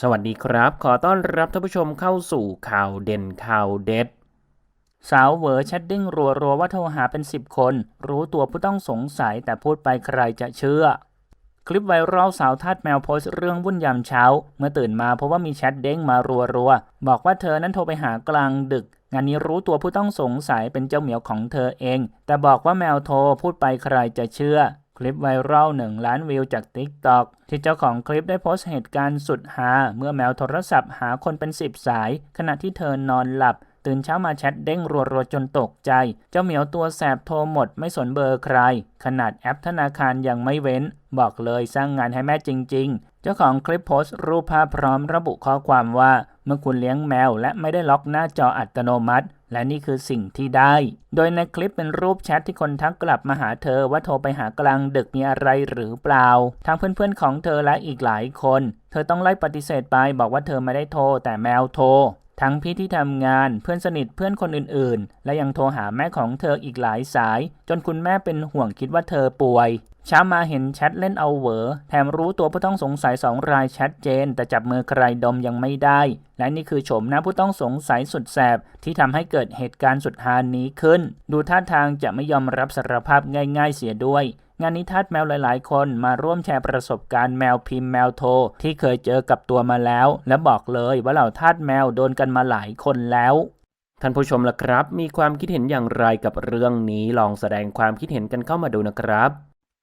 สวัสดีครับ ขอต้อนรับท่านผู้ชมเข้าสู่ข่าวเด่นข่าวเด็ด สาวเวอแชทดิ้งรัวๆว่าโทรหาเป็น 10 คน รู้ตัวผู้ต้องสงสัยแต่พูดไปใครจะเชื่อ คลิปไวรัลสาวทาสแมวโพสต์เรื่องวุ่นยามเช้า เมื่อตื่นมาเพราะว่ามีแชทเด้งมารัวๆบอกว่าเธอนั้นโทรไปหากลางดึก งานนี้รู้ตัวผู้ต้องสงสัยเป็นเจ้าเหมียวของเธอเอง แต่บอกว่าแมวโทรพูดไปใครจะเชื่อ คลิปไวรัลหนึ่งล้านวิวจาก TikTok ที่เจ้าของคลิปได้โพสต์เหตุการณ์สุดฮาเมื่อแมวโทรศัพท์หาคนเป็นสิบสาย ขณะที่เธอนอนหลับ ตื่นเช้ามาแชทเด้งรัวๆจนตกใจ เจ้าเหมียวตัวแสบโทรหมดไม่สนเบอร์ใคร ขนาดแอปธนาคารยังไม่เว้น บอกเลยสร้างงานให้แม่จริง ๆ เจ้าของคลิปโพสต์รูปภาพพร้อมระบุข้อความว่า เมื่อคุณเลี้ยงแมวและไม่ได้ล็อกหน้าจออัตโนมัติ และนี่คือสิ่งที่ได้ โดยในคลิปเป็นรูปแชทที่คนทักกลับมาหาเธอว่าโทรไปหากลางดึกมีอะไรหรือเปล่า ทางเพื่อนๆของเธอและอีกหลายคน เธอต้องไล่ปฏิเสธไปบอกว่าเธอไม่ได้โทรแต่แมวโทร ทั้งพี่ที่ทำงานเพื่อนสนิทเพื่อนคนอื่นๆ และยังโทรหาแม่ของเธออีกหลายสาย จนคุณแม่เป็นห่วงคิดว่าเธอป่วย เช้ามาเห็นแชทเล่นเอาเหวอแถมรู้ตัวผู้ต้องสงสัยสองรายชัดเจน แต่จับมือใครดมยังไม่ได้ และนี่คือโฉมหน้าผู้ต้องสงสัยสุดแสบ ที่ทำให้เกิดเหตุการณ์สุดฮานี้ขึ้น ดูท่าทางจะไม่ยอมรับสารภาพง่าย ๆ เสียด้วย งานนี้ทาสแมวหลาย ๆ คนมาร่วมแชร์ประสบการณ์แมวพิมพ์แมวโท ที่เคยเจอกับตัวมาแล้ว และบอกเลยว่าเหล่าทาสแมวโดนกันมาหลายคนแล้วท่านผู้ชมล่ะครับ มีความคิดเห็นอย่างไรกับเรื่องนี้ลองแสดงความคิดเห็นกันเข้ามาดูนะครับ